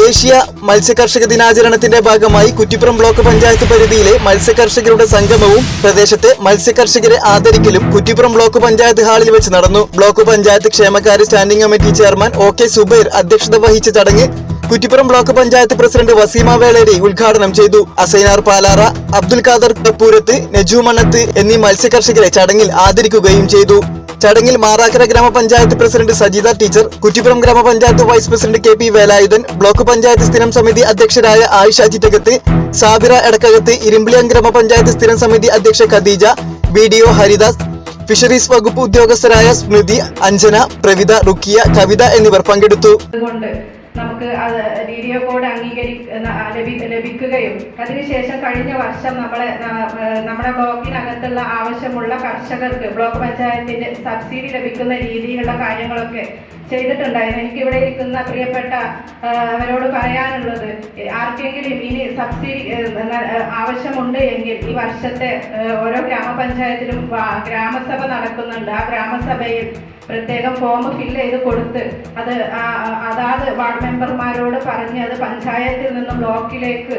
ദേശീയ മത്സ്യകർഷക ദിനാചരണത്തിന്റെ ഭാഗമായി കുറ്റിപ്പുറം ബ്ലോക്ക് പഞ്ചായത്ത് പരിധിയിലെ മത്സ്യകർഷകരുടെ സംഗമവും പ്രദേശത്തെ മത്സ്യകർഷകരെ ആദരിക്കലും കുറ്റിപ്പുറം ബ്ലോക്ക് പഞ്ചായത്ത് ഹാളിൽ വെച്ച് നടന്നു. ബ്ലോക്ക് പഞ്ചായത്ത് ക്ഷേമകാര്യ standing committee chairman O K Zubair അധ്യക്ഷത വഹിച്ച ചടങ്ങ് കുറ്റിപ്പുറം ബ്ലോക്ക് പഞ്ചായത്ത് പ്രസിഡന്റ് വസീമ വേളേരി ഉദ്ഘാടനം ചെയ്തു. അസൈനാർ പാലാറ അബ്ദുൽ ഖാദർ കപ്പൂരത്ത് നെജുമണത്ത് എന്നീ മത്സ്യകർഷകരെ ചടങ്ങിൽ ആദരിക്കുകയും ചെയ്തു. ചടങ്ങിൽ മാറാക്കര ഗ്രാമപഞ്ചായത്ത് president Sajitha teacher Kuttippuram grama panchayat vice president K P Velayudhan block panchayat സ്ഥിരം സമിതി അധ്യക്ഷരായ ആയിഷ ചിറ്റകത്ത് സാബിറ എടക്കകത്ത് ഇരുമ്പിളിയം ഗ്രാമപഞ്ചായത്ത് സ്ഥിരം സമിതി അധ്യക്ഷ Khadeeja B D O Haridas fisheries വകുപ്പ് ഉദ്യോഗസ്ഥരായ സ്മൃതി അഞ്ജന പ്രവിത റുക്കിയ കവിത എന്നിവർ പങ്കെടുത്തു. നമുക്ക് അത് വീഡിയോ കോഡ് അംഗീകരി ലഭി- ലഭിക്കുകയും അതിനുശേഷം കഴിഞ്ഞ വർഷം നമ്മളെ നമ്മുടെ ബ്ലോക്കിനകത്തുള്ള ആവശ്യമുള്ള കർഷകർക്ക് ബ്ലോക്ക് പഞ്ചായത്തിന്റെ സബ്സിഡി ലഭിക്കുന്ന രീതിയിലുള്ള കാര്യങ്ങളൊക്കെ ചെയ്തിട്ടുണ്ടായിരുന്നു. എനിക്ക് ഇവിടെ ഇരിക്കുന്ന പ്രിയപ്പെട്ട അവരോട് പറയാനുള്ളത് ആർക്കെങ്കിലും ഇനി സബ്സിഡി ആവശ്യമുണ്ട് എങ്കിൽ ഈ വർഷത്തെ ഓരോ ഗ്രാമപഞ്ചായത്തിലും ഗ്രാമസഭ നടക്കുന്നുണ്ട്. ആ ഗ്രാമസഭയിൽ പ്രത്യേകം ഫോം ഫില്ല് ചെയ്ത് കൊടുത്ത് അത് അതാത് വാർഡ് മെമ്പർമാരോട് പറഞ്ഞ് അത് പഞ്ചായത്തിൽ നിന്നും ബ്ലോക്കിലേക്ക്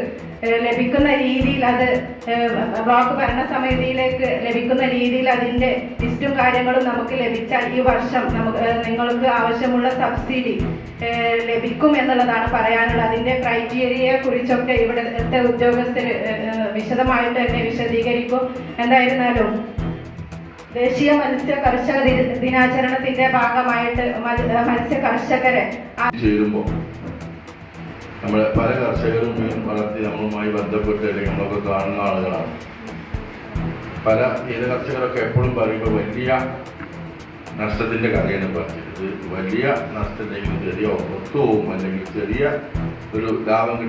ലഭിക്കുന്ന രീതിയിൽ അത് ബ്ലോക്ക് ഭരണസമിതിയിലേക്ക് ലഭിക്കുന്ന രീതിയിൽ അതിന്റെ ലിസ്റ്റും കാര്യങ്ങളും നമുക്ക് ലഭിച്ചാൽ ഈ വർഷം നമുക്ക് നിങ്ങൾക്ക് ആവശ്യമുള്ള സബ്സിഡി ലഭിക്കും എന്നുള്ളതാണ് പറയാനുള്ളത്. അതിന്റെ ക്രൈറ്റീരിയയെ കുറിച്ചൊക്കെ ഇവിടുത്തെ ഉദ്യോഗസ്ഥർ വിശദമായിട്ട് തന്നെ വിശദീകരിക്കും. എന്തായിരുന്നാലും ദേശീയ മത്സ്യ കർഷക ദിനാചരണത്തിന്റെ ഭാഗമായിട്ട് മത്സ്യ- കർഷകരെ ചേരുമ്പോൾ നമ്മൾ പല കർഷകരും മീൻ വളർത്തി നമ്മളുമായി ബന്ധപ്പെട്ട് അല്ലെങ്കിൽ നമ്മളൊക്കെ കാണുന്ന ആളുകളാണ്. പല ഏത് കർഷകരൊക്കെ എപ്പോഴും പറയുമ്പോൾ വലിയ നഷ്ടത്തിന്റെ കഥയാണ് പറഞ്ഞത് വലിയ നഷ്ടം അല്ലെങ്കിൽ ചെറിയ ഒത്തുപോകും അല്ലെങ്കിൽ ചെറിയ ഒരു ലാഭം